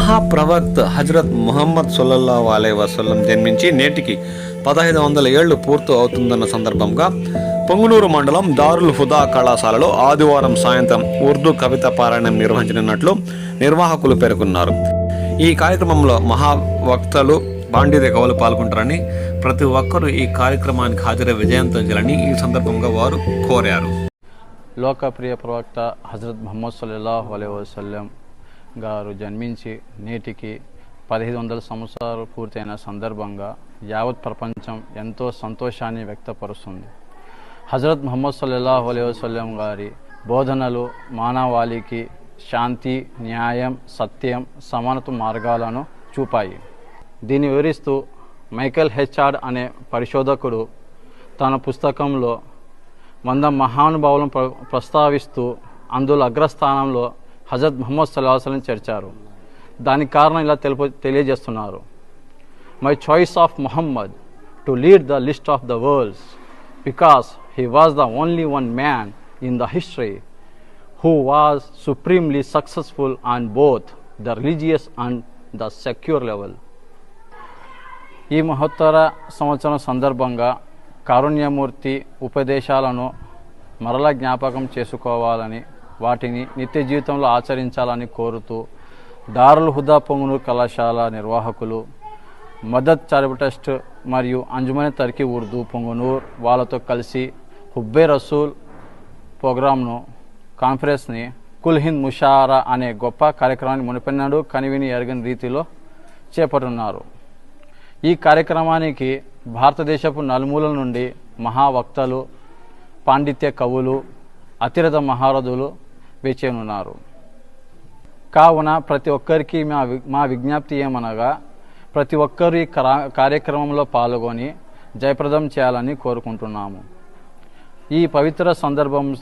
మహాప్రవక్త హజరత్ ముహమ్మద్ సుల్లల్లా అలై వసల్లం జన్మించి నేటికి పదహైదు వందల ఏళ్ళు పూర్తి అవుతుందన్న సందర్భంగా పొంగునూరు మండలం దారుల్ హుదా కళాశాలలో ఆదివారం సాయంత్రం ఉర్దూ కవిత పారాయణం నిర్వహించనున్నట్లు నిర్వాహకులు పేర్కొన్నారు. ఈ కార్యక్రమంలో మహావక్తలు పాండిత్య కవులు పాల్గొంటారని ప్రతి ఒక్కరూ ఈ కార్యక్రమానికి హాజరై విజయంతో చేయాలని ఈ సందర్భంగా వారు కోరారు. లోకప్రియ ప్రవక్త హజరత్ మహమ్మద్ సల్లాహు అలై వసల్లం గారు జన్మించి నేటికి పదిహేను వందల సంవత్సరాలు పూర్తయిన సందర్భంగా యావత్ ప్రపంచం ఎంతో సంతోషాన్ని వ్యక్తపరుస్తుంది. హజరత్ ముహమ్మద్ సల్లాహు అలై వసల్లం గారి బోధనలు మానవాళికి శాంతి న్యాయం సత్యం సమానత మార్గాలను చూపాయి. దీన్ని వివరిస్తూ మైకెల్ హెచ్ఆర్ అనే పరిశోధకుడు తన పుస్తకంలో వంద మహానుభావులను ప్ర ప్రస్తావిస్తూ అందులో అగ్రస్థానంలో హజరత్ ముహమ్మద్ సల్లాహం చేర్చారు. దానికి కారణం ఇలా తెలుపు తెలియజేస్తున్నారు. My choice of Muhammad to lead the list of the world's because he was the only one man in the history who was supremely successful on both the religious and the secular level ఈ మహోత్తర సంవత్సరం సందర్భంగా కారుణ్యమూర్తి ఉపదేశాలను మరల జ్ఞాపకం చేసుకోవాలని వాటిని నిత్య జీవితంలో ఆచరించాలని కోరుతూ దారుల్ హుదా పొంగునూరు కళాశాల నిర్వాహకులు మదత్ చారిటబుల్ ట్రస్ట్ మరియు అంజుమని తర్కీ ఉర్దూ పొంగునూర్ వాళ్ళతో కలిసి హుబ్బే రసూల్ ప్రోగ్రామ్ను కాన్ఫరెన్స్ని కుల్ హింద్ ముషారా అనే గొప్ప కార్యక్రమాన్ని మునిపెన్నాడు కనివిని ఎరగని రీతిలో చేపట్టున్నారు ఈ కార్యక్రమానికి భారతదేశపు నలుమూలల నుండి మహావక్తలు పాండిత్య కవులు అతిరథ మహారథులు వేచేనున్నారు. కావున ప్రతి ఒక్కరికి మా మా విజ్ఞప్తి ఏమనగా ప్రతి ఒక్కరు ఈ కరా- కార్యక్రమంలో పాల్గొని జయప్రదం చేయాలని కోరుకుంటున్నాము. ఈ పవిత్ర సందర్భం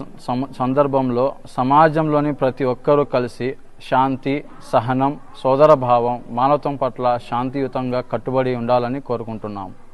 సందర్భంలో సమాజంలోని ప్రతి ఒక్కరూ కలిసి శాంతి సహనం సోదరభావం మానవత్వం పట్ల శాంతియుతంగా కట్టుబడి ఉండాలని కోరుకుంటున్నాము.